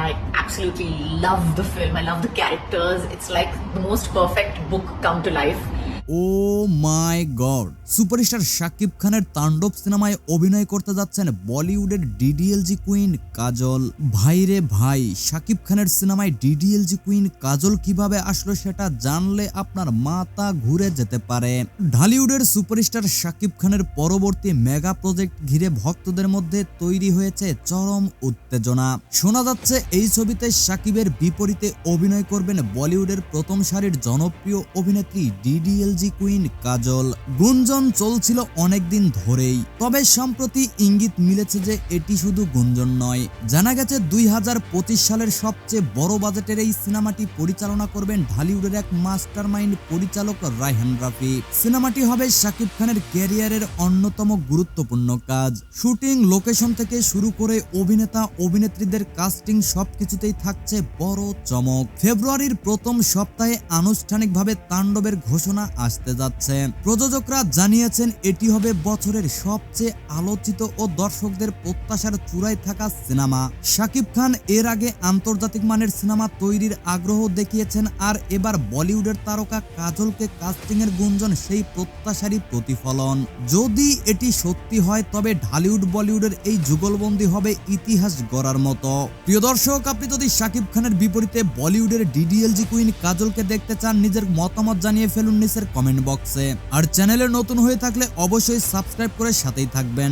I absolutely love the film. I love the characters. It's like the most perfect book come to life. Oh my God. Superstar Shakib খানের তাণ্ডব সিনেমায় অভিনয় করতে যাচ্ছেন বলিউডের DDLG queen কাজল। ভাইরে ভাই, শাকিব খানের সিনেমায় ডিডিএলজি কুইন কাজল কীভাবে আসলো সেটা জানলে আপনার মাথা ঘুরে যেতে পারে। ঢালিউডের সুপারস্টার শাকিব খানের পরবর্তী মেগা প্রজেক্ট ঘিরে ভক্তদের মধ্যে তৈরি হয়েছে চরম উত্তেজনা। শোনা যাচ্ছে এই ছবিতে শাকিবের বিপরীতে অভিনয় করবেন বলিউডের প্রথম সারির জনপ্রিয় অভিনেত্রী ডিডিএলজি কুইন, কাজল, গুঞ্জন চলছিল অনেকদিন ধরেই। তবে সম্প্রতি ইঙ্গিত মিলেছে যে এটি শুধু গুঞ্জন নয়। জানা গেছে দুই হাজার পঁচিশ সালের সবচেয়ে বড় বাজেটের এই সিনেমাটি পরিচালনা করবেন ঢালিউডের এক মাস্টার মাইন্ড পরিচালক রায়হান রাফি। সিনেমাটি হবে শাকিব খানের ক্যারিয়ারের অন্যতম গুরুত্বপূর্ণ কাজ। শুটিং লোকেশন থেকে শুরু করে অভিনেতা, অভিনেত্রীদের কাস্টিং সবকিছুতেই থাকছে বড় চমক। ফেব্রুয়ারির প্রথম সপ্তাহে আনুষ্ঠানিকভাবে তাণ্ডবের ঘোষণা আসতে যাচ্ছে প্রযোজকরা জানিয়েছেন, এটি হবে বছরের সবচেয়ে আলোচিত ও দর্শকদের প্রত্যাশার চূড়ায় থাকা সিনেমা। শাকিব খান এর আগে আন্তর্জাতিক মানের সিনেমা তৈরির আগ্রহ দেখিয়েছেন, আর এবার বলিউডের তারকা কাজলকে কাস্টিং এর গুঞ্জন, সেই প্রত্যাশারই প্রতিফলন। যদি এটি সত্যি হয়, তবে ঢালিউড বলিউডের এই যুগলবন্দি হবে ইতিহাস গড়ার মতো। প্রিয় দর্শক, আপনি যদি শাকিব খানের বিপরীতে বলিউডের ডিডিএলজি কুইন কাজলকে দেখতে চান, নিজের মতামত জানিয়ে ফেলুন নিচের কমেন্ট বক্সে। আর চ্যানেলে নতুন হয়ে থাকলে অবশ্যই সাবস্ক্রাইব করে সাথেই থাকবেন।